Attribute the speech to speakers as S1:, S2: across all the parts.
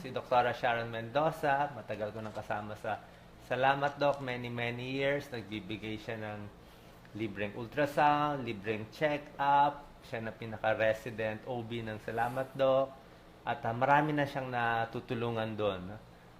S1: si Dr. Sharon Mendoza. Matagal ko nang kasama sa Salamat Doc, many, many years. Nagbibigay siya ng libreng ultrasound, libreng check-up. Siya na pinaka-resident OB ng Salamat Doc. At ah, marami na siyang natutulungan doon.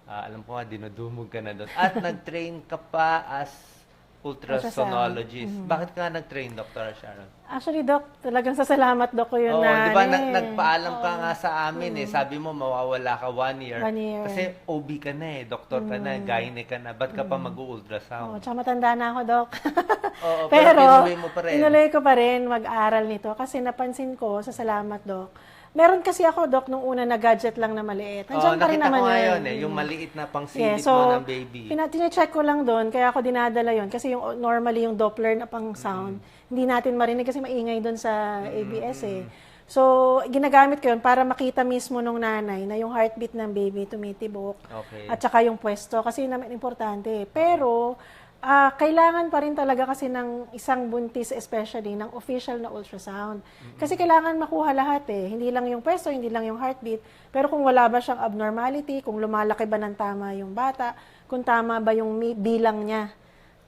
S1: Ah, alam ko nga, dinudumog ka na doon. At nag-train ka pa as ultrasonologist. Bakit ka nag-train, Dr. Sharon?
S2: Actually, Doc, talagang sa salamat, Doc, ko yun
S1: Oo,
S2: na.
S1: di ba
S2: ano
S1: nag,
S2: eh.
S1: nagpaalam ka nga sa amin eh. Sabi mo mawawala ka one year.
S2: One year.
S1: Kasi OB ka na eh, doktor ka na, gyne ka na. Ba't ka pa mag-ultrasound?
S2: Oh, tsaka matanda na ako, Doc.
S1: Oo, pero
S2: pero,
S1: tinuloy mo pa rin.
S2: tinuloy ko pa rin mag-aral nito kasi napansin ko sa salamat, Doc. Meron kasi ako, Doc, nung una na gadget lang na maliit. Nandiyan pa rin naman
S1: ko
S2: yun.
S1: eh, yung maliit na pang
S2: Yeah, so,
S1: mo ng baby.
S2: pina- tine-check ko lang doon, kaya ako dinadala yon Kasi yung normally yung Doppler na pang sound,
S1: Mm.
S2: hindi natin marinig kasi maingay doon sa ABS eh. So, ginagamit ko yun para makita mismo nung nanay na yung heartbeat ng baby tumitibok.
S1: Okay.
S2: At saka yung pwesto, kasi yun naman importante. Pero, ah, kailangan pa rin talaga kasi ng isang buntis especially ng official na ultrasound. Kasi kailangan makuha lahat eh. Hindi lang yung pwesto, hindi lang yung heartbeat. Pero kung wala ba siyang abnormality, kung lumalaki ba ng tama yung bata, kung tama ba yung bilang niya.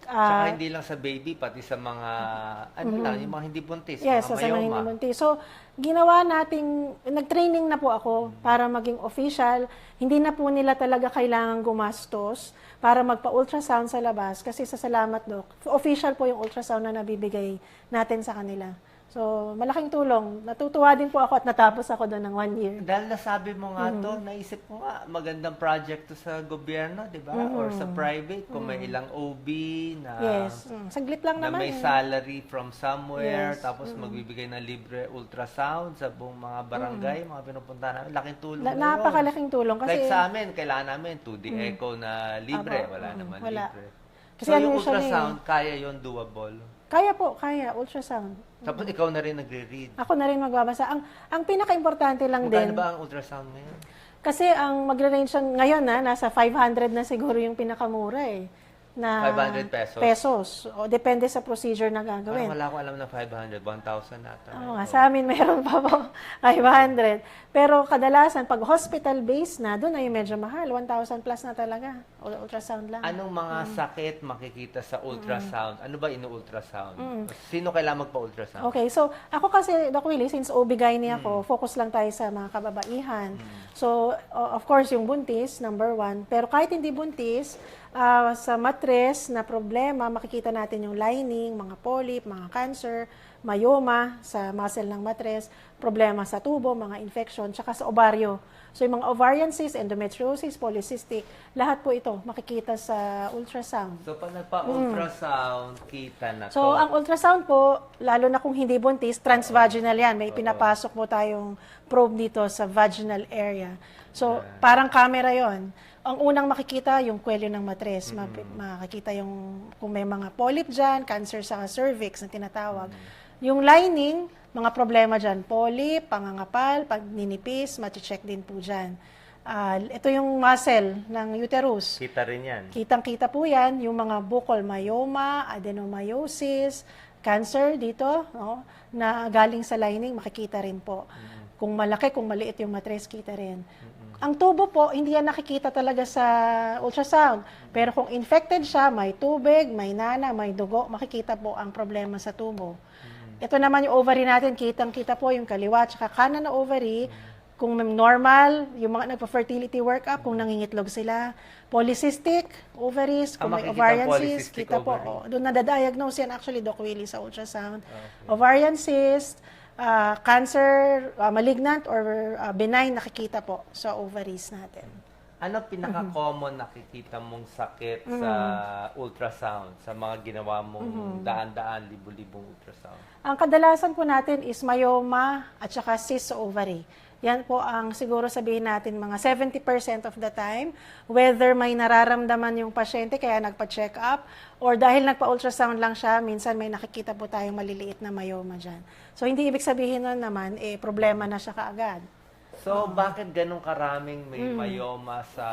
S1: Tsaka
S2: Ah,
S1: hindi lang sa baby, pati sa mga, ano lang, yung mga hindi buntis,
S2: Yes,
S1: mga
S2: sa mga hindi buntis. So, ginawa nating, nag-training na po ako para maging official. Hindi na po nila talaga kailangan gumastos para magpa-ultrasound sa labas kasi sa Salamat Doc, official po yung ultrasound na nabibigay natin sa kanila. So, malaking tulong. Natutuwa din po ako at natapos ako doon ng one year.
S1: Dahil nasabi mo nga
S2: Mm-hmm.
S1: to, naisip ko nga, magandang project to sa gobyerno, di ba? Or sa private, kung may ilang OB na,
S2: Mm-hmm. Yes. Mm, saglit lang
S1: na
S2: naman.
S1: may
S2: eh.
S1: salary from somewhere,
S2: Yes.
S1: tapos magbibigay ng libre ultrasound sa buong mga barangay, mga pinupunta namin. Laking tulong
S2: La-
S1: na
S2: napakalaking tulong kasi
S1: like sa amin, kailangan namin 2D echo na libre.
S2: Apo,
S1: Wala
S2: mm,
S1: naman
S2: wala.
S1: libre.
S2: Kasi
S1: so
S2: ano
S1: yung
S2: usually-
S1: ultrasound, kaya yon doable.
S2: Kaya po, kaya, ultrasound.
S1: Tapos ikaw na rin nagre-read.
S2: Ako na rin magbabasa. Ang, ang pinaka-importante lang
S1: Magkano
S2: din,
S1: ba ang ultrasound ngayon?
S2: Kasi ang magre-range siya ngayon na nasa 500 na siguro yung pinakamura eh. Na
S1: 500 pesos?
S2: Pesos. O depende sa procedure na
S1: Parang
S2: gagawin.
S1: wala ko alam na 500, 1,000 nata.
S2: Oo nga, sa amin meron pa po 500. Pero kadalasan pag hospital based na, doon ay medyo mahal, 1,000 plus na talaga. Ultrasound lang.
S1: Anong mga
S2: Mm.
S1: sakit makikita sa ultrasound? Ano ba inu-ultrasound? Sino kailangan magpa-ultrasound?
S2: Okay, so ako kasi, Doc Willie, since OB-GYN
S1: Mm.
S2: ako, focus lang tayo sa mga kababaihan. So, o- of course, yung buntis, number one. Pero kahit hindi buntis, ah, sa mattress na problema, makikita natin yung lining, mga polyp, mga cancer, myoma sa muscle ng mattress, problema sa tubo, mga infection, tsaka sa ovaryo. So, yung mga ovarian cyst, endometriosis, polycystic, lahat po ito makikita sa ultrasound.
S1: So, pag nagpa-ultrasound, kita na to.
S2: So, ang ultrasound po, lalo na kung hindi buntis, transvaginal yan. May pinapasok po tayong probe dito sa vaginal area. So, parang camera yon. Ang unang makikita, yung kwelyo ng matres. Ma- makikita yung kung may mga polyp dyan, cancer sa cervix na tinatawag. Yung lining, mga problema dyan, polyp, pangangapal, pag ninipis, check din po dyan. Ah, ito yung muscle ng uterus.
S1: Kita rin yan.
S2: Kitang-kita po yan, yung mga buccal myoma, adenomyosis, cancer dito, no, na galing sa lining, makikita rin po. Kung malaki, kung maliit yung matres, kita rin. Ang tubo po, hindi yan nakikita talaga sa ultrasound. Pero kung infected siya, may tubig, may nana, may dugo, makikita po ang problema sa tubo. Ito naman yung ovary natin, kitang-kita po yung kaliwa at kanan na ovary. Kung normal, yung mga nagpa-fertility workup, kung nangingitlog sila. Polycystic ovaries, kung
S1: Ah,
S2: may ovarian cyst, kita po.
S1: ovary.
S2: Oh, doon nadadiagnose yan actually, Doc Willie, sa ultrasound. Ovarian cyst, ah, cancer, ah, malignant or ah, benign, nakikita po sa ovaries natin.
S1: Ano pinaka-common nakikita mong sakit sa ultrasound? Sa mga ginawa mong daan-daan, libu-libong ultrasound?
S2: Ang kadalasan po natin is myoma at saka cyst sa ovary. Yan po ang siguro sabihin natin mga 70% of the time, whether may nararamdaman yung pasyente kaya nagpa-check up, or dahil nagpa-ultrasound lang siya, minsan may nakikita po tayong maliliit na myoma dyan. So hindi ibig sabihin nun naman, eh, problema na siya kaagad.
S1: So, bakit ganun karaming may myoma sa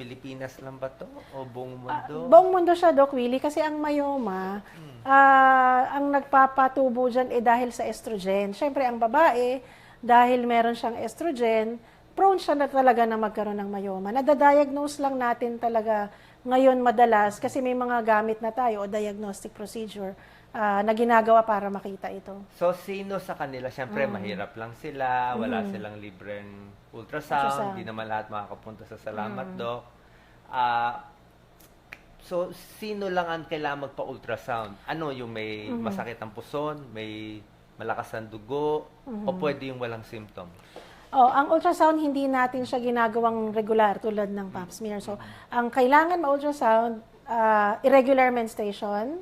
S1: Pilipinas lang ba to? O buong mundo?
S2: Buong mundo siya, Doc Willie, kasi ang myoma, ah, ang nagpapatubo dyan eh dahil sa estrogen. Siyempre, ang babae, dahil meron siyang estrogen, prone siya na talaga na magkaroon ng myoma. Nadadiagnose lang natin talaga ngayon madalas kasi may mga gamit na tayo o diagnostic procedure ah, na ginagawa para makita ito.
S1: So, sino sa kanila? Siyempre,
S2: Mm.
S1: mahirap lang sila, wala silang libreng ultrasound, hindi naman lahat makakapunta sa Salamat Doc. Ah, so, sino lang ang kailangan magpa-ultrasound? Ano, yung may
S2: Mm-hmm.
S1: masakit ang puson, may malakas ang dugo, o pwede yung walang symptom?
S2: Oh, ang ultrasound hindi natin siya ginagawang regular tulad ng pap smear. So, ang kailangan ma-ultrasound ah, irregular menstruation,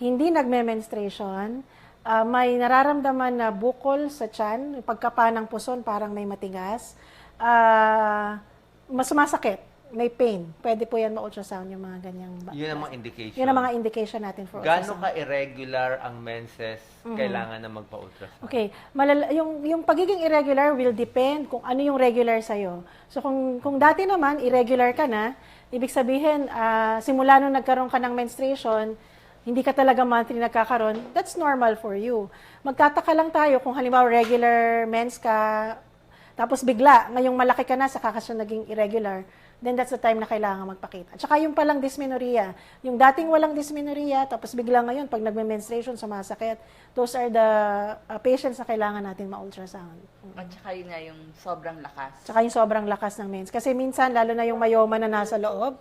S2: hindi nagme-menstruation, ah, may nararamdaman na bukol sa tiyan, pagkapa ng puson parang may matigas, ah, mas sumasakit, may pain. Pwede po yan ma-ultrasound yung mga ganyang
S1: Yun ang mga indication.
S2: Yun ang mga indication natin for
S1: Gaano
S2: ultrasound.
S1: ka-irregular ang menses, kailangan na magpa-ultrasound?
S2: Okay, malala, yung yung pagiging irregular will depend kung ano yung regular sa So kung kung dati naman irregular ka na, ibig sabihin ah, simula nung nagkaroon ka ng menstruation, hindi ka talaga monthly nagkakaroon, that's normal for you. Magtataka lang tayo kung halimbawa regular mens ka, tapos bigla, ngayong malaki ka na, saka ka siya naging irregular, then that's the time na kailangan magpakita. Tsaka yung palang dysmenorrhea, yung dating walang dysmenorrhea, tapos bigla ngayon, pag nagme-menstruation, sumasakit, those are the uh, patients na kailangan natin ma-ultrasound.
S3: At saka yun nga yung sobrang lakas.
S2: Tsaka yung sobrang lakas ng mens. Kasi minsan, lalo na yung myoma na nasa loob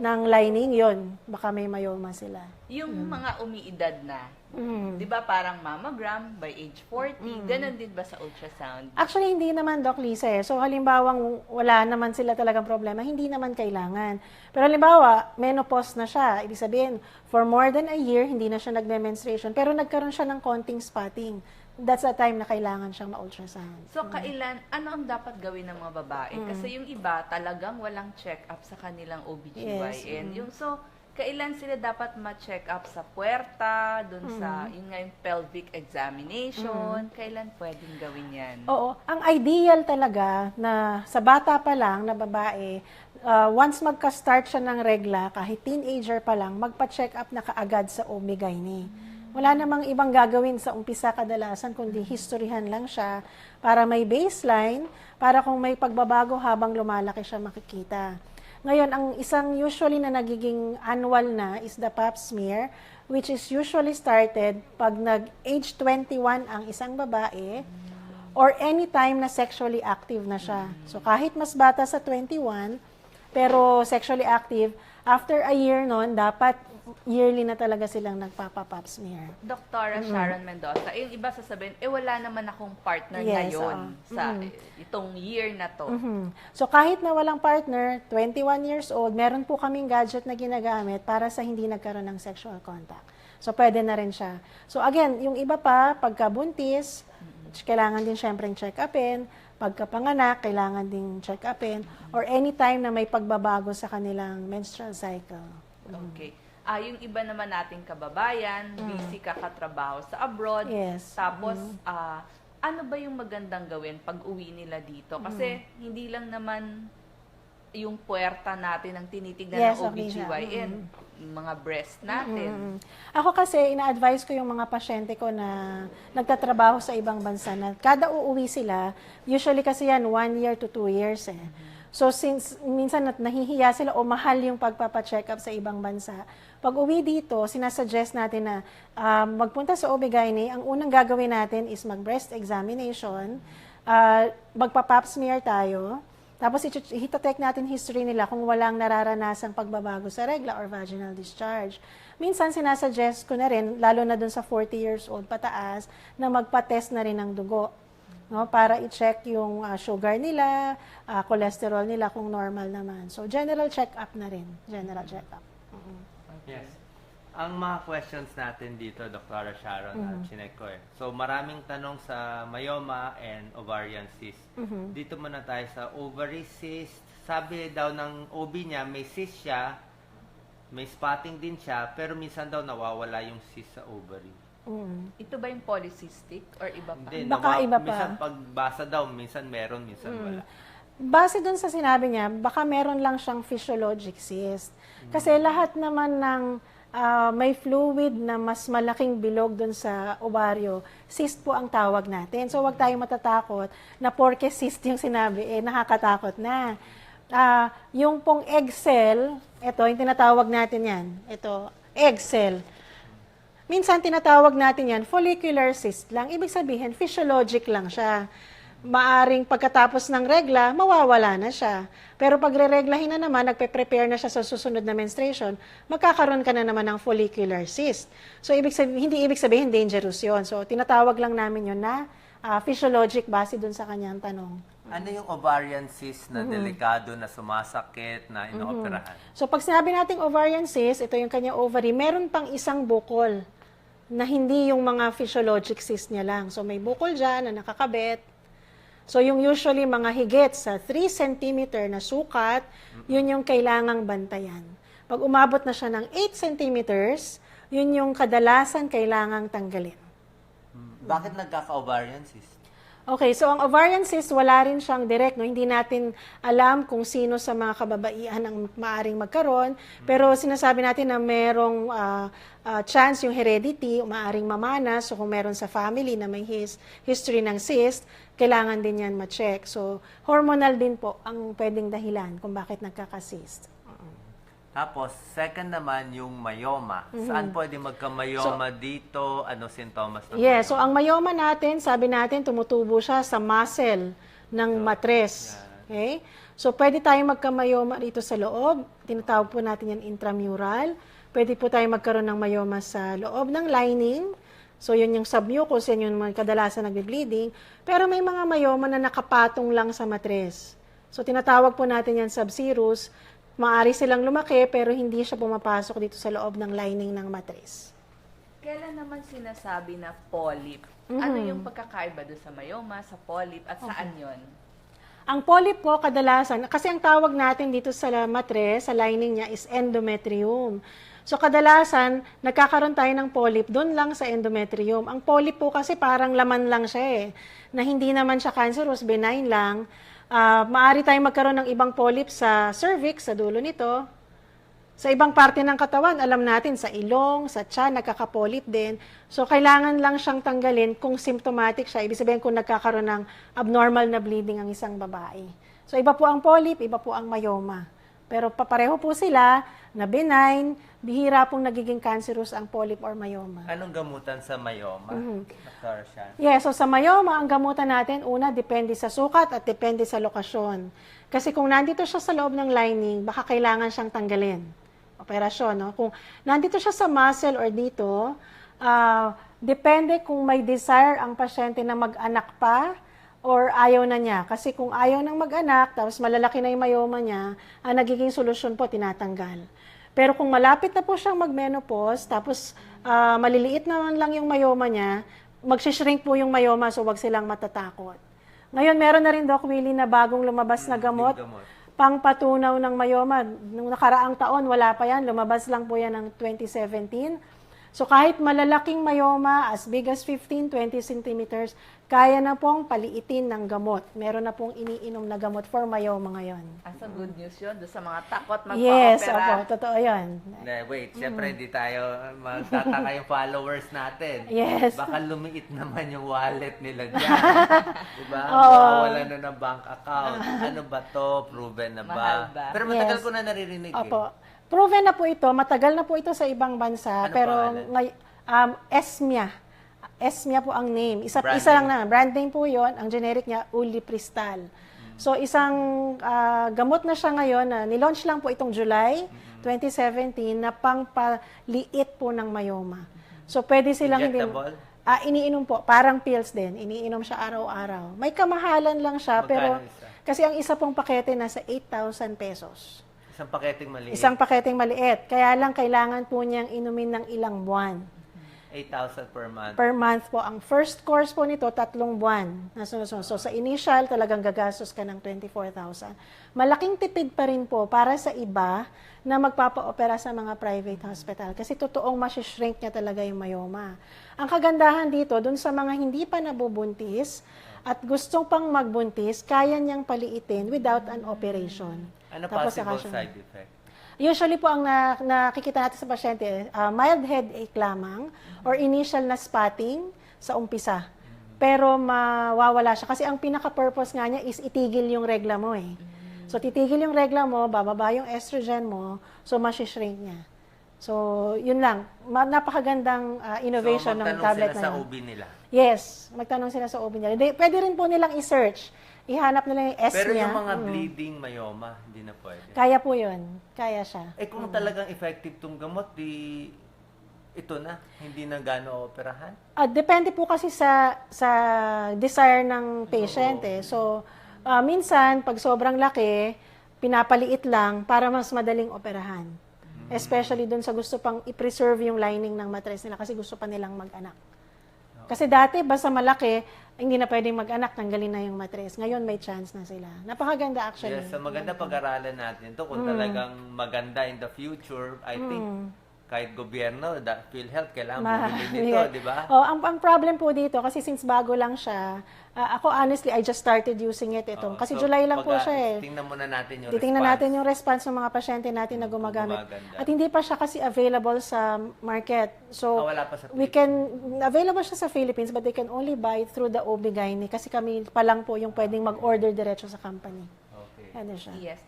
S2: ng lining, yon baka may myoma sila.
S3: Yung
S2: Mm.
S3: mga umiidad na,
S2: Mhm.
S3: di ba parang mammogram by age 40,
S2: Mm.
S3: ganun din ba sa ultrasound?
S2: Actually, hindi naman, Doc Lisa. eh. So, halimbawang wala naman sila talagang problema, hindi naman kailangan. Pero halimbawa, menopause na siya. Ibig sabihin, for more than a year, hindi na siya nagme-menstruation. Pero nagkaroon siya ng konting spotting. That's the time na kailangan siyang ma-ultrasound.
S3: So, kailan, ano ang dapat gawin ng mga babae?
S2: Mm.
S3: Kasi yung iba, talagang walang check-up sa kanilang OBGYN.
S2: Yes, mm.
S3: Yung, so, kailan sila dapat ma-check up sa puerta, dun sa,
S2: Mm.
S3: yun nga yung pelvic examination, kailan pwedeng gawin yan?
S2: Oo. Ang ideal talaga na sa bata pa lang na babae, uh, once magka-start siya ng regla, kahit teenager pa lang, magpa-check up na kaagad sa OB-GYN. Wala namang ibang gagawin sa umpisa kadalasan, kundi historyhan lang siya para may baseline, para kung may pagbabago habang lumalaki siya makikita. Ngayon, ang isang usually na nagiging annual na is the pap smear, which is usually started pag nag-age 21 ang isang babae, or anytime na sexually active na siya. So kahit mas bata sa 21, pero sexually active, after a year nun, dapat yearly na talaga silang nagpapa-pap smear.
S3: Doktora Sharon Mendoza, yung iba sasabihin, eh wala naman akong partner
S2: Yes,
S3: ngayon
S2: oo.
S3: sa itong year na to.
S2: Mhm. So kahit na walang partner, 21 years old, meron po kaming gadget na ginagamit para sa hindi nagkaroon ng sexual contact. So pwede na rin siya. So again, yung iba pa, pagkabuntis, kailangan din syempre check-upin. Pagkapanganak, kailangan din check-upin. Or anytime na may pagbabago sa kanilang menstrual cycle.
S3: Okay. Ah, yung iba naman nating kababayan, busy kakatrabaho sa abroad.
S2: Mm. Yes.
S3: Tapos, ah, ano ba yung magandang gawin pag uwi nila dito? Kasi
S2: Mm.
S3: hindi lang naman yung puerta natin ang tinitignan
S2: Yes,
S3: ng
S2: okay siya.
S3: OBGYN, mga breast natin.
S2: Mm. Ako kasi, ina-advise ko yung mga pasyente ko na nagtatrabaho sa ibang bansa na kada uuwi sila, usually kasi yan, one year to two years eh. So since minsan nahihiya sila o mahal yung pagpapacheck up sa ibang bansa, pag uwi dito, sinasuggest natin na ah, magpunta sa OB-GYN, ang unang gagawin natin is mag-breast examination, uh, magpa-pap smear tayo, tapos hitatek natin history nila kung walang nararanasang pagbabago sa regla or vaginal discharge. Minsan sinasuggest ko na rin, lalo na dun sa 40 years old pataas, na magpa-test na rin ng dugo. No, para i-check yung ah, sugar nila, ah, cholesterol nila kung normal naman. So general check-up na rin, general check-up.
S1: Yes. Ang mga questions natin dito, Dr. Sharon,
S2: Mm-hmm.
S1: at chinek ko eh. So, maraming tanong sa myoma and ovarian cyst.
S2: Mm-hmm.
S1: Dito muna tayo sa ovary cyst. Sabi daw ng OB niya, may cyst siya, may spotting din siya, pero minsan daw nawawala yung cyst sa ovary.
S2: Mm.
S3: Ito ba yung polycystic or iba pa?
S1: Hindi,
S2: Baka
S1: nawa-
S2: iba pa.
S1: Minsan pagbasa daw, minsan meron, minsan
S2: Mm.
S1: wala.
S2: Base dun sa sinabi niya, baka meron lang siyang physiologic cyst. Kasi lahat naman ng ah, may fluid na mas malaking bilog dun sa ovaryo, cyst po ang tawag natin. So, wag tayong matatakot na porke cyst yung sinabi, eh, nakakatakot na. Ah, yung pong egg cell, ito, yung tinatawag natin yan. Ito, egg cell. Minsan tinatawag natin yan, follicular cyst lang. Ibig sabihin, physiologic lang siya. Maaring pagkatapos ng regla, mawawala na siya. Pero pag re-reglahin na naman, nagpe-prepare na siya sa susunod na menstruation, magkakaroon ka na naman ng follicular cyst. So, ibig sabihin, hindi ibig sabihin dangerous yon So, tinatawag lang namin yon na ah, physiologic base dun sa kanyang tanong.
S1: Ano yung ovarian cyst na delikado, na sumasakit, na inooperahan?
S2: So, pag sinabi nating ovarian cyst, ito yung kanyang ovary, meron pang isang bukol na hindi yung mga physiologic cyst niya lang. So, may bukol dyan na nakakabit. So, yung usually mga higit sa 3 cm na sukat, yun yung kailangang bantayan. Pag umabot na siya ng 8 cm, yun yung kadalasan kailangang tanggalin.
S1: Bakit nagkaka-ovarian cyst?
S2: Okay, so ang ovarian cyst, wala rin siyang direct. No? Hindi natin alam kung sino sa mga kababaihan ang maaring magkaroon. Pero sinasabi natin na merong ah, ah, chance yung heredity, maaring mamana. So kung meron sa family na may his, history ng cyst, kailangan din yan ma-check. So hormonal din po ang pwedeng dahilan kung bakit nagkaka-cyst.
S1: Tapos, second naman yung myoma. Saan pwede magka-myoma dito? Ano sintomas ng
S2: Yes, so
S1: myoma?
S2: ang myoma natin, sabi natin, tumutubo siya sa muscle ng matres. Okay? So, pwede tayong magka-myoma dito sa loob. Tinatawag po natin yan intramural. Pwede po tayong magkaroon ng myoma sa loob ng lining. So, yun yung submucous, yan yung kadalasan nagbe-bleeding. Pero may mga myoma na nakapatong lang sa matres. So, tinatawag po natin yan subserous. Maari silang lumaki, pero hindi siya pumapasok dito sa loob ng lining ng matres.
S3: Kailan naman sinasabi na polyp? Ano yung pagkakaiba doon sa myoma, sa polyp, at saan yon?
S2: Ang polyp po kadalasan, kasi ang tawag natin dito sa matres, sa lining niya is endometrium. So kadalasan, nagkakaroon tayo ng polyp doon lang sa endometrium. Ang polyp po kasi parang laman lang siya eh, na hindi naman siya cancerous, benign lang. Ah, maari tayong magkaroon ng ibang polyp sa cervix, sa dulo nito. Sa ibang parte ng katawan, alam natin, sa ilong, sa tiyan, nagkakapolyp din. So, kailangan lang siyang tanggalin kung symptomatic siya. Ibig sabihin kung nagkakaroon ng abnormal na bleeding ang isang babae. So, iba po ang polyp, iba po ang myoma. Pero papareho po sila na benign, bihira pong nagiging cancerous ang polyp or myoma.
S1: Anong gamutan sa myoma? Dr. Shan?
S2: Yes, so sa myoma, ang gamutan natin, una, depende sa sukat at depende sa lokasyon. Kasi kung nandito siya sa loob ng lining, baka kailangan siyang tanggalin. Operasyon, no? Kung nandito siya sa muscle or dito, ah, depende kung may desire ang pasyente na mag-anak pa or ayaw na niya. Kasi kung ayaw nang mag-anak, tapos malalaki na yung myoma niya, ang nagiging solusyon po, tinatanggal. Pero kung malapit na po siyang mag-menopause, tapos ah, maliliit naman lang yung myoma niya, magsishrink po yung myoma, so wag silang matatakot. Ngayon, meron na rin, Doc Willie, na bagong lumabas na gamot,
S1: Yung gamot.
S2: pangpatunaw ng myoma. Nung nakaraang taon, wala pa yan. Lumabas lang po yan ng 2017. So kahit malalaking myoma, as big as 15, 20 centimeters, kaya na pong paliitin ng gamot. Meron na pong iniinom na gamot for myoma ngayon.
S3: Asa good news yun doon sa mga takot magpa-opera.
S2: Yes, opo, totoo yan.
S1: Hindi, wait. Siyempre, hindi tayo magtataka yung followers natin.
S2: Yes.
S1: Baka lumiit naman yung wallet nila dyan. diba?
S2: Oo.
S1: Wala na ng bank account. Ano ba to? Proven na ba?
S3: Mahal ba?
S1: Pero matagal
S2: Yes.
S1: ko na naririnig eh.
S2: Opo. Proven na po ito, matagal na po ito sa ibang bansa,
S1: Ano
S2: pero
S1: pangalan?
S2: ngay, um, Esmia. Esmia po ang name. Isa,
S1: Brand
S2: isa
S1: name?
S2: lang na. Brand name po yon Ang generic niya, Ulipristal. So, isang ah, gamot na siya ngayon na nilaunch lang po itong July 2017 na pangpaliit po ng myoma. So, pwede silang hindi... Ah, iniinom po. Parang pills din. Iniinom siya araw-araw. May kamahalan lang siya, pero...
S1: Magkano isa?
S2: Kasi ang isa pong pakete nasa 8,000 pesos.
S1: Isang paketing maliit.
S2: Isang paketeng maliit. Kaya lang kailangan po niyang inumin ng ilang buwan.
S1: 8,000 per month.
S2: Per month po. Ang first course po nito, tatlong buwan. na sunod-sunod. So sa initial, talagang gagastos ka ng 24,000. Malaking tipid pa rin po para sa iba na magpapa-opera sa mga private hospital. Kasi totoong masishrink niya talaga yung myoma. Ang kagandahan dito, dun sa mga hindi pa nabubuntis at gustong pang magbuntis, kaya niyang paliitin without an operation.
S1: Ano
S2: Tapos
S1: possible side effect?
S2: Usually po ang na, nakikita natin sa pasyente, ah, mild headache lamang or initial na spotting sa umpisa. Pero mawawala siya. Kasi ang pinaka-purpose nga niya is itigil yung regla mo eh. So, titigil yung regla mo, bababa yung estrogen mo, so masishrink niya. So, yun lang. Ma- napakagandang ah, innovation
S1: so,
S2: ng
S1: magtanong
S2: tablet
S1: sila
S2: na
S1: sa
S2: yun.
S1: OB nila.
S2: Yes, magtanong sila sa OB nila. Pwede rin po nilang i-search. Ihanap nila yung S
S1: Pero
S2: niya.
S1: yung mga
S2: Mm.
S1: bleeding myoma, hindi na pwede.
S2: Kaya po yun. Kaya siya.
S1: Eh kung talagang effective tong gamot, di ito na, hindi na gano operahan.
S2: Ah, depende po kasi sa sa desire ng patient eh. So, ah, minsan pag sobrang laki, pinapaliit lang para mas madaling operahan. Especially dun sa gusto pang i-preserve yung lining ng mattress nila kasi gusto pa nilang mag-anak. Kasi dati, basta malaki, hindi na pwedeng mag-anak, tanggalin na yung mattress. Ngayon, may chance na sila. Napakaganda actually.
S1: Yes, so maganda pag-aralan natin to kung talagang maganda in the future. I think kahit gobyerno, that PhilHealth, kailangan
S2: Ma-
S1: bumili nito, di ba?
S2: Oh, ang, ang problem po dito, kasi since bago lang siya, ah, ako honestly, I just started using it itong,
S1: Oo,
S2: kasi
S1: so,
S2: July lang po siya eh.
S1: Tingnan muna natin yung
S2: Titingnan
S1: response.
S2: natin yung response ng mga pasyente natin na gumagamit.
S1: gumaganda.
S2: At hindi pa siya kasi available sa market. So,
S1: Ah, wala pa sa
S2: we can, available siya sa Philippines, but they can only buy it through the OB-GYN kasi kami pa lang po yung pwedeng mag-order diretso sa company.
S1: Okay.
S2: Ano siya?
S3: Yes.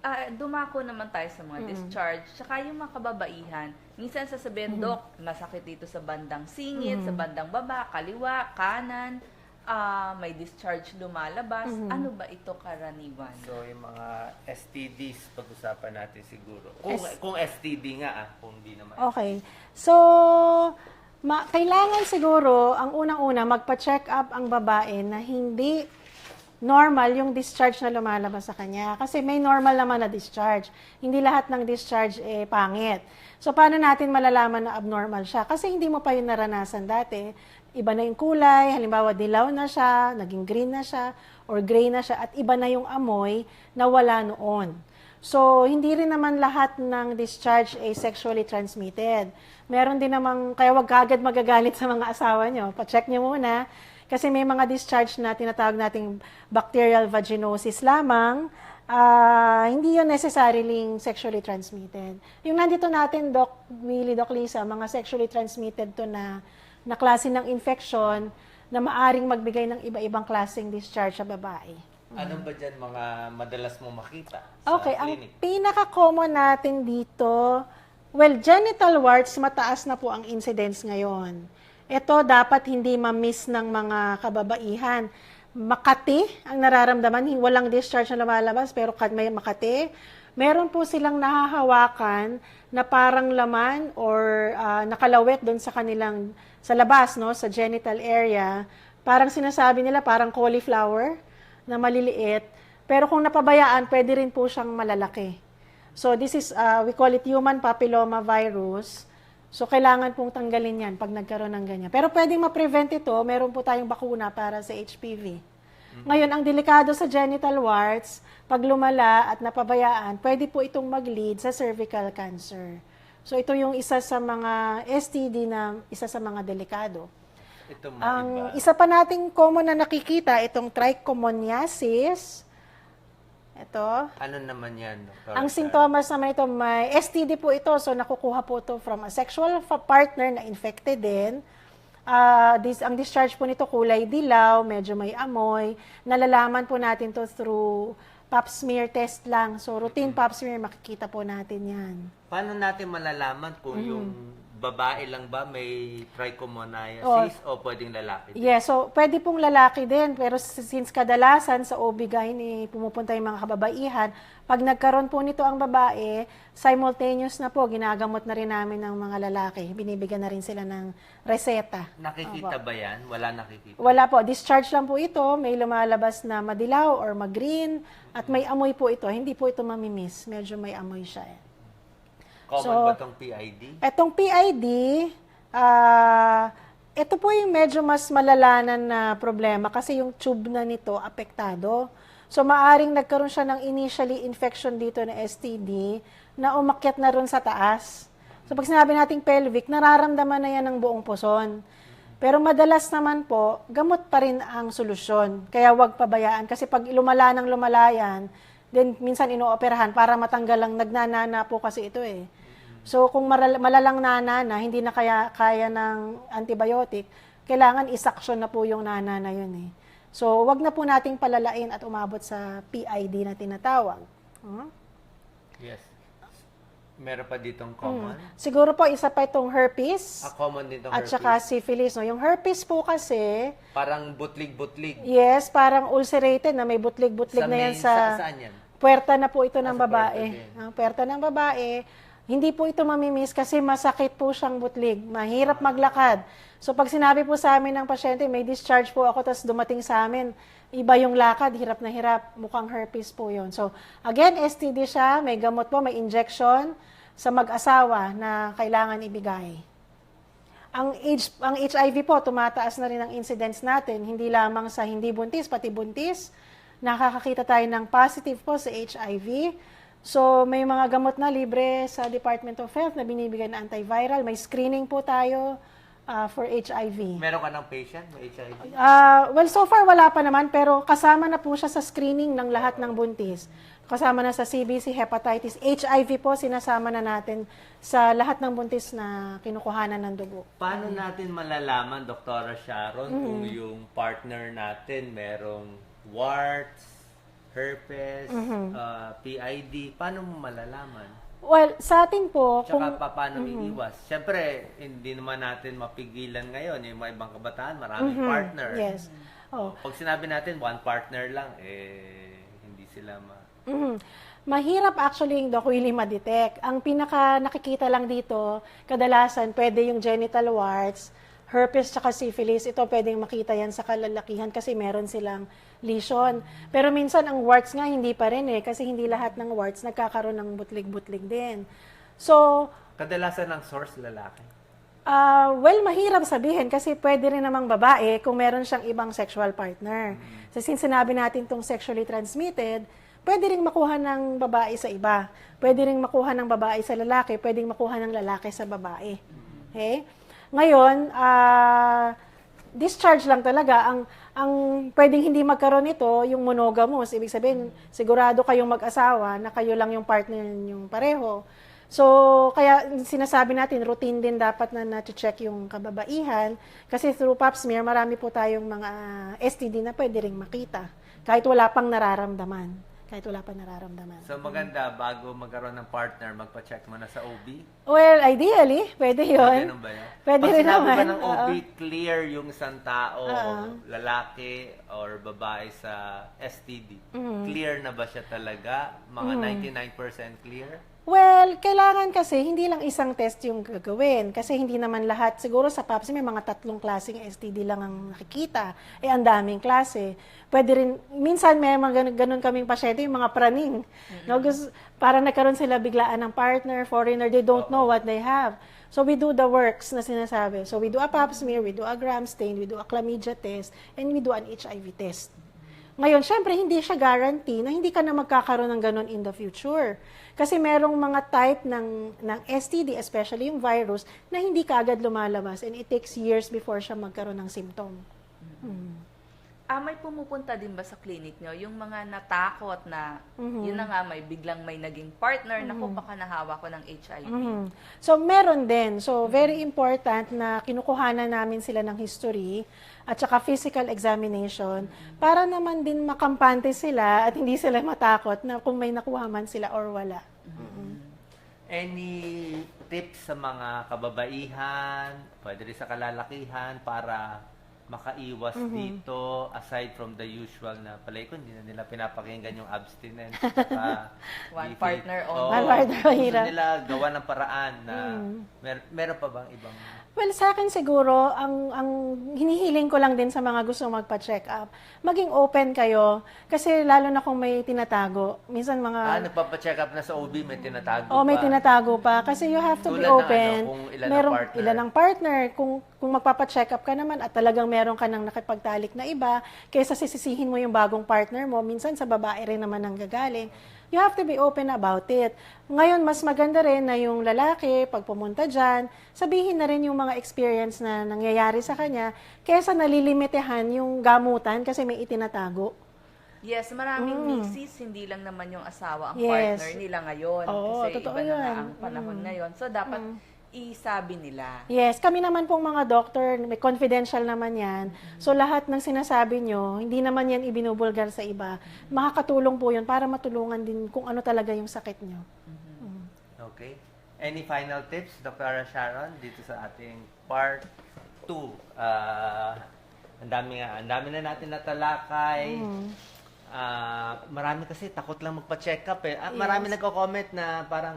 S3: Ah, dumako naman tayo sa mga discharge. Tsaka yung mga kababaihan, minsan sasabihin, Dok, masakit dito sa bandang singit, sa bandang baba, kaliwa, kanan, ah, may discharge lumalabas. Ano ba ito karaniwan?
S1: So, yung mga STDs, pag-usapan natin siguro. Kung,
S2: S-
S1: kung STD nga, ah, kung di naman.
S2: Okay. So, ma- kailangan siguro, ang unang-una, magpa-check up ang babae na hindi normal yung discharge na lumalabas sa kanya. Kasi may normal naman na discharge. Hindi lahat ng discharge eh pangit. So, paano natin malalaman na abnormal siya? Kasi hindi mo pa yun naranasan dati. Iba na yung kulay, halimbawa dilaw na siya, naging green na siya, or gray na siya, at iba na yung amoy na wala noon. So, hindi rin naman lahat ng discharge ay sexually transmitted. Meron din namang, kaya wag kagad magagalit sa mga asawa nyo. Pa-check nyo muna. Kasi may mga discharge na tinatawag nating bacterial vaginosis lamang. Ah, hindi yun necessarily sexually transmitted. Yung nandito natin, Doc Willie, Doc Lisa, mga sexually transmitted to na, na klase ng infection na maaring magbigay ng iba-ibang klaseng discharge sa babae.
S1: Ano ba dyan mga madalas mo makita sa
S2: Okay, ang
S1: clinic?
S2: pinaka-common natin dito, well, genital warts, mataas na po ang incidence ngayon. Ito dapat hindi ma-miss ng mga kababaihan. Makati ang nararamdaman, walang discharge na lumalabas, pero may makati. Meron po silang nahahawakan na parang laman or ah, nakalawit doon sa kanilang, sa labas, no, sa genital area. Parang sinasabi nila, parang cauliflower na maliliit. Pero kung napabayaan, pwede rin po siyang malalaki. So this is, uh, we call it human papilloma virus. So kailangan pong tanggalin yan pag nagkaroon ng ganyan. Pero pwedeng ma-prevent ito, meron po tayong bakuna para sa HPV. Ngayon, ang delikado sa genital warts, pag lumala at napabayaan, pwede po itong mag-lead sa cervical cancer. So ito yung isa sa mga STD na isa sa mga delikado.
S1: Ito
S2: Ang
S1: iba.
S2: isa pa nating common na nakikita, itong trichomoniasis. Ito.
S1: Ano naman yan? Dr.
S2: Ang sintomas naman ito, may STD po ito. So, nakukuha po ito from a sexual partner na infected din. Ah, this, ang discharge po nito kulay dilaw, medyo may amoy. Nalalaman po natin to through pap smear test lang. So, routine pap smear, makikita po natin yan.
S1: Paano natin malalaman kung
S2: Mm-hmm.
S1: yung babae lang ba may trichomoniasis o pwedeng lalaki? din?
S2: Yes, so pwede pong lalaki din, pero since kadalasan sa OB-GYN eh, pumupunta yung mga kababaihan, pag nagkaroon po nito ang babae, simultaneous na po, ginagamot na rin namin ng mga lalaki. Binibigyan na rin sila ng reseta.
S1: Nakikita ba yan? Wala nakikita.
S2: Wala po, discharge lang po ito, may lumalabas na madilaw or mag-green, at may amoy po ito. Hindi po ito mamimiss, medyo may amoy siya. Eh.
S1: Common
S2: So,
S1: ba tong PID?
S2: Etong PID, ah, ito po yung medyo mas malalanan na problema kasi yung tube na nito apektado. So maaring nagkaroon siya ng initially infection dito na STD na umakyat na ron sa taas. So pag sinabi nating pelvic, nararamdaman na yan ng buong puson. Pero madalas naman po, gamot pa rin ang solusyon. Kaya wag pabayaan kasi pag lumala ng lumala yan, then minsan inooperahan para matanggal ang nagnanana po kasi ito eh. So kung malalang nana na hindi na kaya kaya ng antibiotic, kailangan isaksyon na po yung nana na yun eh. So wag na po nating palalain at umabot sa PID na tinatawag. Hmm?
S1: Yes. Meron pa ditong common.
S2: Siguro po isa pa itong herpes
S1: Ah, common din itong
S2: at
S1: herpes.
S2: saka syphilis. No? Yung herpes po kasi,
S1: Parang butlig-butlig.
S2: yes, parang ulcerated na may butlig-butlig na yan
S1: main-
S2: sa...
S1: saan yan?
S2: Puwerta na po ito ng
S1: Ah, sa
S2: babae. Ang puwerta ng babae, hindi po ito mamimiss kasi masakit po siyang butlig. Mahirap maglakad. So pag sinabi po sa amin ng pasyente, may discharge po ako, tapos dumating sa amin, iba yung lakad, hirap na hirap, mukhang herpes po yun. So again, STD siya, may gamot po, may injection sa mag-asawa na kailangan ibigay. Ang, H, ang HIV po, tumataas na rin ang incidence natin, hindi lamang sa hindi buntis, pati buntis. Nakakakita tayo ng positive po sa HIV. So, may mga gamot na libre sa Department of Health na binibigay na antiviral. May screening po tayo ah, for HIV.
S1: Meron ka ng patient may HIV?
S2: Ah, well, so far wala pa naman, pero kasama na po siya sa screening ng lahat ng buntis. Kasama na sa CBC, hepatitis, HIV po, sinasama na natin sa lahat ng buntis na kinukuhanan ng dugo.
S1: Paano natin malalaman, Doktora Sharon, kung yung partner natin merong warts, herpes,
S2: Mm-hmm.
S1: uh, PID? Paano mo malalaman?
S2: Well, sa atin po, kung
S1: Tsaka pa, paano iiwas? Siyempre, hindi naman natin mapigilan ngayon. Yung mga ibang kabataan, maraming partner.
S2: Mm-hmm. Yes. Oh.
S1: Pag sinabi natin, one partner lang, eh, hindi sila ma...
S2: Mhm. Mahirap actually yung Doc Willie ma-detect. Ang pinaka nakikita lang dito, kadalasan pwede yung genital warts, herpes tsaka syphilis. Ito pwedeng makita yan sa kalalakihan kasi meron silang lesion. Pero minsan ang warts nga hindi pa rin eh kasi hindi lahat ng warts nagkakaroon ng butlig-butlig din. So,
S1: Kadalasan ng source lalaki.
S2: Ah, well, mahirap sabihin kasi pwede rin namang babae kung meron siyang ibang sexual partner. So since sinabi natin itong sexually transmitted, pwede rin makuha ng babae sa iba. Pwede rin makuha ng babae sa lalaki, pwede rin makuha ng lalaki sa babae. Okay? Ngayon, ah, discharge lang talaga ang ang pwedeng hindi magkaroon nito yung monogamous ibig sabihin sigurado kayong mag-asawa na kayo lang yung partner yung pareho So, kaya sinasabi natin, routine din dapat na na-check yung kababaihan. Kasi through pap smear, marami po tayong mga STD na pwede ring makita. Kahit wala pang nararamdaman. Kahit wala pang nararamdaman.
S1: So maganda, bago magkaroon ng partner, magpa-check mo na sa OB.
S2: Well, ideally, pwede yun.
S1: Ganun ba yun?
S2: Pwede
S1: Pag
S2: rin naman,
S1: ng OB,
S2: oo.
S1: clear yung isang tao,
S2: Oo.
S1: lalaki or babae sa STD.
S2: Mm-hmm.
S1: Clear na ba siya talaga? Mga 99% clear?
S2: Well, kailangan kasi hindi lang isang test yung gagawin. Kasi hindi naman lahat, siguro sa PAPS may mga tatlong klaseng STD lang ang nakikita. Eh, ang daming klase. Pwede rin, minsan may mga ganun, ganun kaming pasyente, yung mga praning. No, gusto, para nagkaroon sila biglaan ng partner, foreigner, they don't know what they have. So we do the works na sinasabi. So we do a pap smear, we do a gram stain, we do a chlamydia test, and we do an HIV test. Ngayon, syempre, hindi siya guarantee na hindi ka na magkakaroon ng ganun in the future. Kasi merong mga type ng, ng STD, especially yung virus, na hindi ka agad lumalabas and it takes years before siya magkaroon ng symptom.
S3: Ah, may pumupunta din ba sa clinic nyo? Yung mga natakot na, yun na nga, may biglang may naging partner, naku, baka nahawa ko ng HIV.
S2: Mhm. So, meron din. So, very important na kinukuhanan namin sila ng history at saka physical examination para naman din makampante sila at hindi sila matakot na kung may nakuha man sila or wala.
S1: Any tips sa mga kababaihan, pwede rin sa kalalakihan para makaiwas
S2: Mm-hmm.
S1: dito aside from the usual na palay ko hindi na nila pinapakinggan yung abstinence saka
S3: One partner only.
S1: Oo,
S2: One partner, mahirap.
S1: nila gawa ng paraan na
S2: Mm.
S1: mer- meron pa bang ibang
S2: Well, sa akin siguro, ang, ang hinihiling ko lang din sa mga gusto magpa-check up, maging open kayo. Kasi lalo na kung may tinatago. Minsan mga...
S1: ah nagpapa-check up na sa OB may tinatago
S2: Oh, may
S1: pa.
S2: tinatago pa. Kasi you have to be
S1: Tulad ng
S2: open.
S1: ano, kung ilan ang
S2: Merong
S1: partner.
S2: ilan ang partner. Kung, kung magpapacheck up ka naman at talagang meron ka nang nakipagtalik na iba, kaysa sisisihin mo yung bagong partner mo, minsan sa babae rin naman ang gagaling. You have to be open about it. Ngayon, mas maganda rin na yung lalaki, pag pumunta dyan, sabihin na rin yung mga experience na nangyayari sa kanya, kaysa nalilimitehan yung gamutan kasi may itinatago.
S3: Yes, maraming misis, hindi lang naman yung asawa ang
S2: Mm. Yes.
S3: partner nila ngayon.
S2: Oo,
S3: kasi
S2: totoo
S3: iba na nga
S2: yan.
S3: ang panahon
S2: Mm.
S3: ngayon. So, dapat isabi nila.
S2: Yes, kami naman pong mga doctor, may confidential naman yan. So lahat ng sinasabi nyo, hindi naman yan ibinubulgar sa iba. Makakatulong po yun para matulungan din kung ano talaga yung sakit nyo.
S1: Okay. Any final tips, Dr. Sharon, dito sa ating part 2? Ah, ang dami nga, ang dami na natin natalakay. Ah, marami kasi takot lang magpa-check up eh. Ah, Marami nagko-comment na parang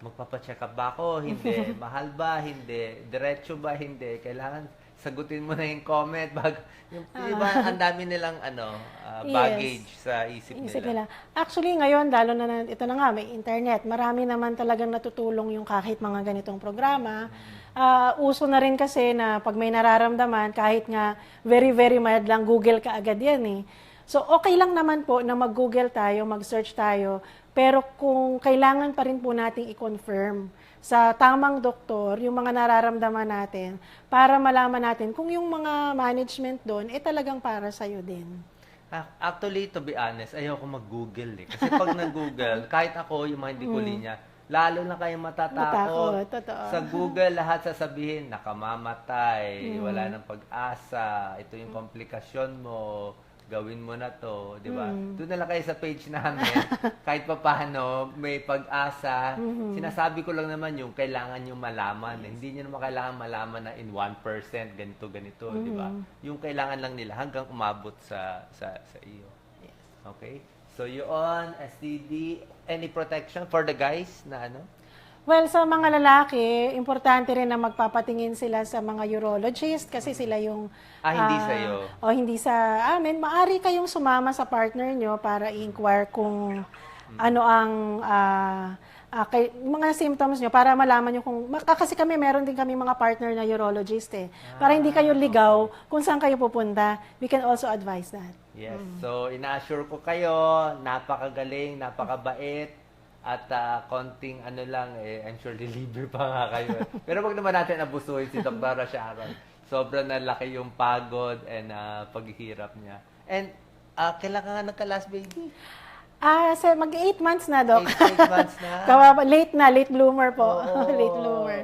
S1: magpapa-check up ba ako? Hindi. Mahal ba? Hindi. Diretso ba? Hindi. Kailangan sagutin mo na yung comment bag yung iba ang dami nilang ano
S2: Yes.
S1: baggage sa isip
S2: Isip
S1: nila.
S2: nila. Actually, ngayon, lalo na, na- ito na nga, may internet. Marami naman talagang natutulong yung kahit mga ganitong programa. Ah, uso na rin kasi na pag may nararamdaman, kahit nga very, very mild lang, Google ka agad yan eh. So, okay lang naman po na mag-Google tayo, mag-search tayo, pero kung kailangan pa rin po nating i-confirm sa tamang doktor yung mga nararamdaman natin para malaman natin kung yung mga management doon, eh talagang para sa'yo din.
S1: Ah, Actually, to be honest, ayoko mag-google eh. Kasi pag nag-google, kahit ako, yung mga hindi ko linya, lalo na kayong matatakot.
S2: Matakot, totoo.
S1: Sa Google, lahat sasabihin, nakamamatay,
S2: Mm.
S1: wala nang pag-asa, ito yung komplikasyon mo, gawin mo na to, di ba?
S2: Mm.
S1: Doon na lang kayo sa page namin, kahit pa paano, may pag-asa.
S2: Mm-hmm.
S1: Sinasabi ko lang naman yung kailangan nyo malaman. eh. Hindi nyo naman kailangan malaman na in 1%, ganito, ganito, di ba?
S2: Mm-hmm.
S1: Yung kailangan lang nila hanggang umabot sa sa sa iyo. Okay? So, yun, STD, any protection for the guys na ano?
S2: Well, sa mga lalaki, importante rin na magpapatingin sila sa mga urologist kasi sila yung...
S1: Ah, hindi
S2: ah,
S1: sa'yo.
S2: O hindi sa amin. Maari kayong sumama sa partner nyo para i-inquire kung ano ang ah, ah, kay, mga symptoms nyo para malaman nyo kung... Kasi kami, meron din kami mga partner na urologist eh. Para hindi kayo ligaw kung saan kayo pupunta. We can also advise that.
S1: Yes.
S2: Mm.
S1: So, ina-assure ko kayo, napakagaling, napakabait, at ah, konting ano lang, eh, I'm sure deliver pa nga kayo. Pero wag naman natin abusuhin si Dr. Sharon. Sobrang nalaki yung pagod and ah, paghihirap niya. And, ah, kailan ka nga nagka-last baby?
S2: Ah, sa mag 8 months na, Doc.
S1: Eight, eight months na.
S2: Late na, late bloomer po.
S1: Oo.
S2: late bloomer.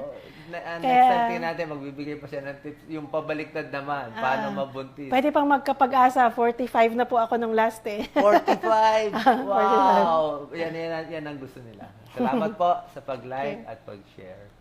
S1: Na, ah, next
S2: Kaya-
S1: time tingnan natin, magbibigay pa siya ng tips. Yung pabaliktad naman, paano mabuntis.
S2: Pwede pang magkapag-asa. 45 na po ako nung last eh.
S1: 45! Wow! Yan, yan, yan ang gusto nila. Salamat po sa pag-like at pag-share.